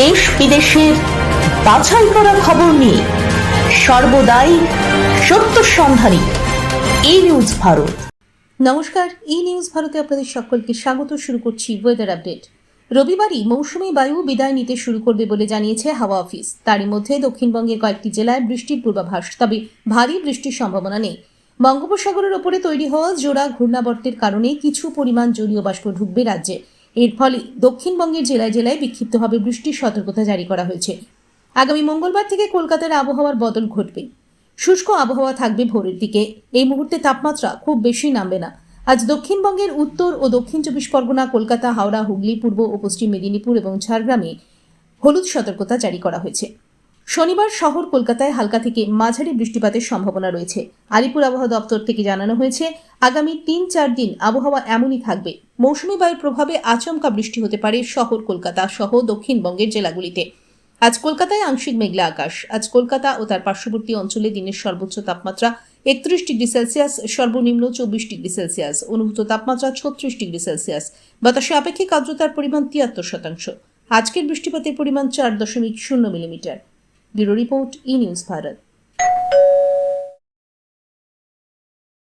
দেশ বিদেশের বাছাই করা খবর নিয়ে সর্বদাই সত্য সন্ধানী এই নিউজ ভারত। নমস্কার ই নিউজ ভারতে আপনাদের সকলকে স্বাগত। শুরু করছি ওয়েদার আপডেট রবিবারই মৌসুমী বায়ু বিদায় নিতে শুরু করবে বলে জানিয়েছে হাওয়া অফিস। তারই মধ্যে দক্ষিণবঙ্গের কয়েকটি জেলায় বৃষ্টির পূর্বাভাস, তবে ভারী বৃষ্টির সম্ভাবনা নেই। বঙ্গোপসাগরের ওপরে তৈরি হওয়া জোড়া ঘূর্ণাবর্তের কারণে কিছু পরিমাণ জলীয় বাষ্প ঢুকবে রাজ্যে। এর ফলে দক্ষিণবঙ্গের জেলায় জেলায় বিক্ষিপ্তভাবে বৃষ্টির সতর্কতা জারি করা হয়েছে। আগামী মঙ্গলবার থেকে কলকাতার আবহাওয়ার বদল ঘটবে। শুষ্ক আবহাওয়া থাকবে ভোরের দিকে। এই মুহূর্তে তাপমাত্রা খুব বেশি নামবে না। আজ দক্ষিণবঙ্গের উত্তর ও দক্ষিণ চব্বিশ পরগনা, কলকাতা, হাওড়া, হুগলি, পূর্ব ও পশ্চিম মেদিনীপুর এবং ঝাড়গ্রামে হলুদ সতর্কতা জারি করা হয়েছে। শনিবার শহর কলকাতায় হালকা থেকে মাঝারি বৃষ্টিপাতের সম্ভাবনা রয়েছে। আলিপুর আবহাওয়া দপ্তর থেকে জানানো হয়েছে, আগামী তিন চার দিন আবহাওয়া এমনই থাকবে। মৌসুমী বায়ুর প্রভাবে আচমকা বৃষ্টি হতে পারে শহর কলকাতা সহ দক্ষিণবঙ্গের জেলাগুলিতে। আজ কলকাতায় আংশিক মেঘলা আকাশ। আজ কলকাতা ও তার পার্শ্ববর্তী অঞ্চলে দিনের সর্বোচ্চ তাপমাত্রা একত্রিশ ডিগ্রি সেলসিয়াস, সর্বনিম্ন চব্বিশ ডিগ্রি সেলসিয়াস, অনুভূত তাপমাত্রা ছত্রিশ ডিগ্রি সেলসিয়াস। বাতাসে আপেক্ষিক আর্দ্রতার পরিমাণ তিয়াত্তর শতাংশ। আজকের বৃষ্টিপাতের পরিমাণ চার দশমিক শূন্য millimetre. Bureau report E news Bharat.